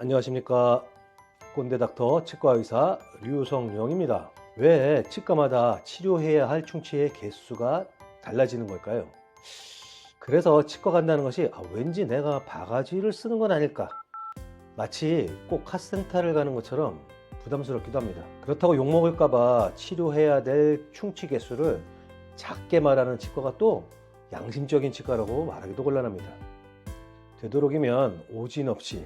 안녕하십니까. 꼰대 닥터 치과 의사 류성영입니다. 왜 치과마다 치료해야 할 충치의 개수가 달라지는 걸까요? 그래서 치과 간다는 것이 아, 왠지 내가 바가지를 쓰는 건 아닐까? 마치 꼭 카센터를 가는 것처럼 부담스럽기도 합니다. 그렇다고 욕먹을까봐 치료해야 될 충치 개수를 작게 말하는 치과가 또 양심적인 치과라고 말하기도 곤란합니다. 되도록이면 오진 없이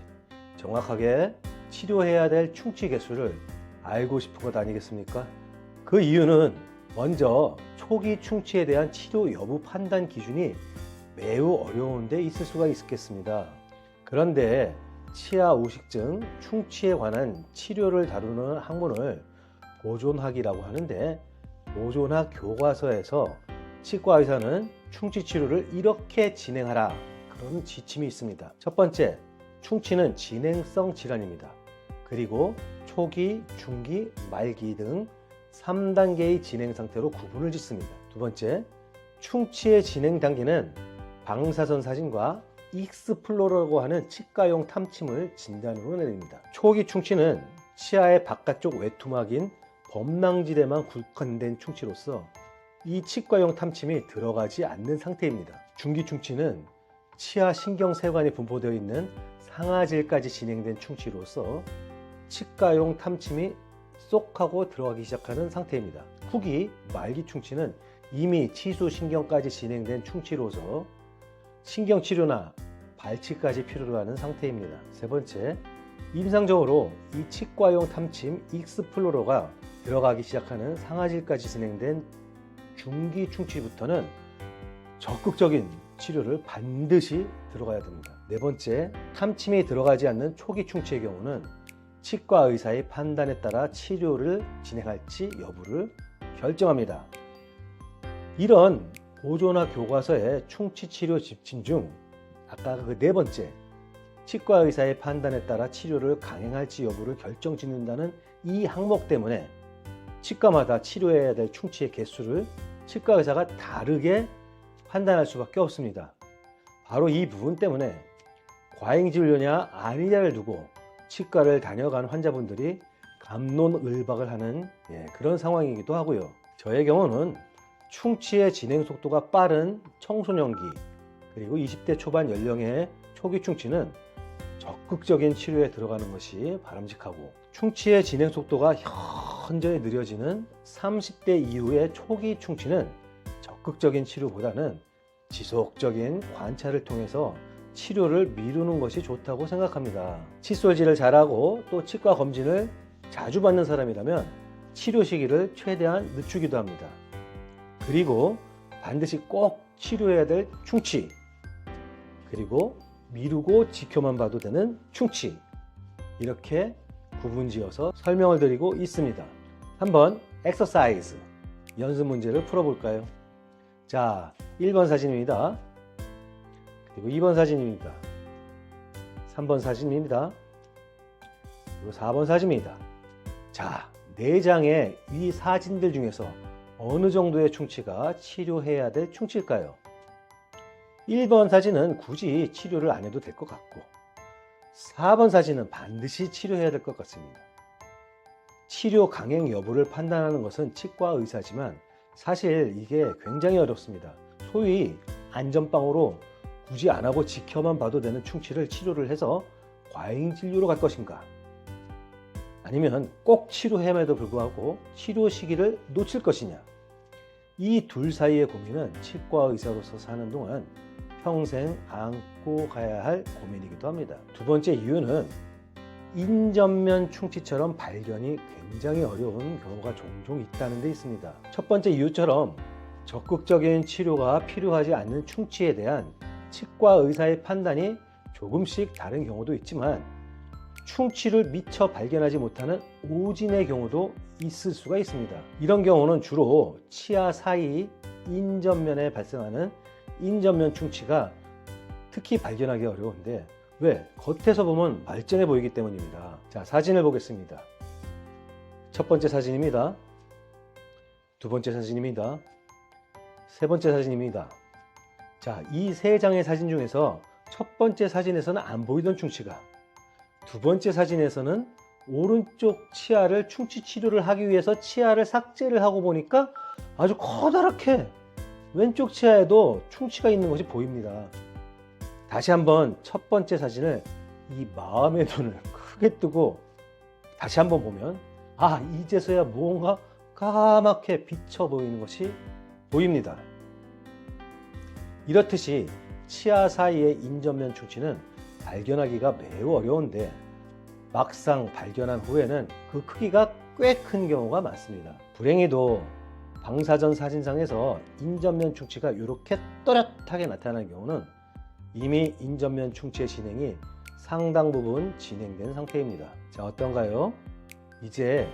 정확하게 치료해야 될 충치 개수를 알고 싶은 것 아니겠습니까? 그 이유는 먼저 초기 충치에 대한 치료 여부 판단 기준이 매우 어려운 데 있을 수가 있겠습니다. 그런데 치아 우식증 충치에 관한 치료를 다루는 학문을 보존학이라고 하는데 보존학 교과서에서 치과 의사는 충치 치료를 이렇게 진행하라 그런 지침이 있습니다. 첫 번째, 충치는 진행성 질환입니다. 그리고 초기, 중기, 말기 등 3단계의 진행 상태로 구분을 짓습니다. 두 번째, 충치의 진행 단계는 방사선 사진과 익스플로러라고 하는 치과용 탐침을 진단으로 내립니다. 초기 충치는 치아의 바깥쪽 외투막인 범낭지대만 국한된 충치로서 이 치과용 탐침이 들어가지 않는 상태입니다. 중기 충치는 치아 신경세관이 분포되어 있는 상아질까지 진행된 충치로서 치과용 탐침이 쏙 하고 들어가기 시작하는 상태입니다. 후기 말기 충치는 이미 치수 신경까지 진행된 충치로서 신경치료나 발치까지 필요로 하는 상태입니다. 세 번째, 임상적으로 이 치과용 탐침 익스플로러가 들어가기 시작하는 상아질까지 진행된 중기 충치부터는 적극적인 치료를 반드시 들어가야 됩니다. 네 번째, 탐침이 들어가지 않는 초기 충치의 경우는 치과 의사의 판단에 따라 치료를 진행할지 여부를 결정합니다. 이런 보존학 교과서의 충치 치료 지침 중 아까 그 네 번째 치과 의사의 판단에 따라 치료를 강행할지 여부를 결정 짓는다는 이 항목 때문에 치과마다 치료해야 될 충치의 개수를 치과 의사가 다르게 판단할 수밖에 없습니다. 바로 이 부분 때문에 과잉 진료냐 아니냐를 두고 치과를 다녀간 환자분들이 감론을박을 하는 예, 그런 상황이기도 하고요. 저의 경우는 충치의 진행 속도가 빠른 청소년기 그리고 20대 초반 연령의 초기 충치는 적극적인 치료에 들어가는 것이 바람직하고 충치의 진행 속도가 현저히 느려지는 30대 이후의 초기 충치는 적극적인 치료보다는 지속적인 관찰을 통해서 치료를 미루는 것이 좋다고 생각합니다. 칫솔질을 잘하고 또 치과 검진을 자주 받는 사람이라면 치료 시기를 최대한 늦추기도 합니다. 그리고 반드시 꼭 치료해야 될 충치, 그리고 미루고 지켜만 봐도 되는 충치, 이렇게 구분지어서 설명을 드리고 있습니다. 한번 엑서사이즈, 연습 문제를 풀어볼까요? 자, 1번 사진입니다. 그리고 2번 사진입니다. 3번 사진입니다. 그리고 4번 사진입니다. 자, 4장의 이 사진들 중에서 어느 정도의 충치가 치료해야 될 충치일까요? 1번 사진은 굳이 치료를 안 해도 될 것 같고 4번 사진은 반드시 치료해야 될 것 같습니다. 치료 강행 여부를 판단하는 것은 치과 의사지만 사실 이게 굉장히 어렵습니다. 소위 안전빵으로 굳이 안 하고 지켜만 봐도 되는 충치를 치료를 해서 과잉 진료로 갈 것인가? 아니면 꼭 치료함에도 불구하고 치료 시기를 놓칠 것이냐? 이 둘 사이의 고민은 치과 의사로서 사는 동안 평생 안고 가야 할 고민이기도 합니다. 두 번째 이유는 인전면 충치처럼 발견이 굉장히 어려운 경우가 종종 있다는 데 있습니다. 첫 번째 이유처럼 적극적인 치료가 필요하지 않는 충치에 대한 치과 의사의 판단이 조금씩 다른 경우도 있지만 충치를 미처 발견하지 못하는 오진의 경우도 있을 수가 있습니다. 이런 경우는 주로 치아 사이 인전면에 발생하는 인전면 충치가 특히 발견하기 어려운데 왜? 겉에서 보면 말짱해 보이기 때문입니다. 자, 사진을 보겠습니다. 첫 번째 사진입니다. 두 번째 사진입니다. 세 번째 사진입니다. 자, 이 세 장의 사진 중에서 첫 번째 사진에서는 안 보이던 충치가 두 번째 사진에서는 오른쪽 치아를 충치 치료를 하기 위해서 치아를 삭제를 하고 보니까 아주 커다랗게 왼쪽 치아에도 충치가 있는 것이 보입니다. 다시 한번 첫 번째 사진을 이 마음의 눈을 크게 뜨고 다시 한번 보면 아 이제서야 무언가 까맣게 비쳐 보이는 것이 보입니다. 이렇듯이 치아 사이의 인전면 충치는 발견하기가 매우 어려운데 막상 발견한 후에는 그 크기가 꽤 큰 경우가 많습니다. 불행히도 방사전 사진상에서 인전면 충치가 이렇게 또렷하게 나타나는 경우는 이미 인전면 충치의 진행이 상당 부분 진행된 상태입니다. 자, 어떤가요? 이제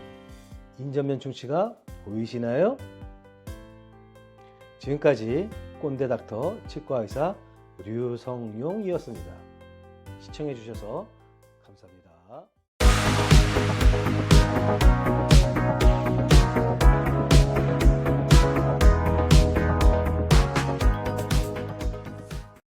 인전면 충치가 보이시나요? 지금까지 꼰대 닥터 치과 의사 류성용이었습니다. 시청해 주셔서 감사합니다.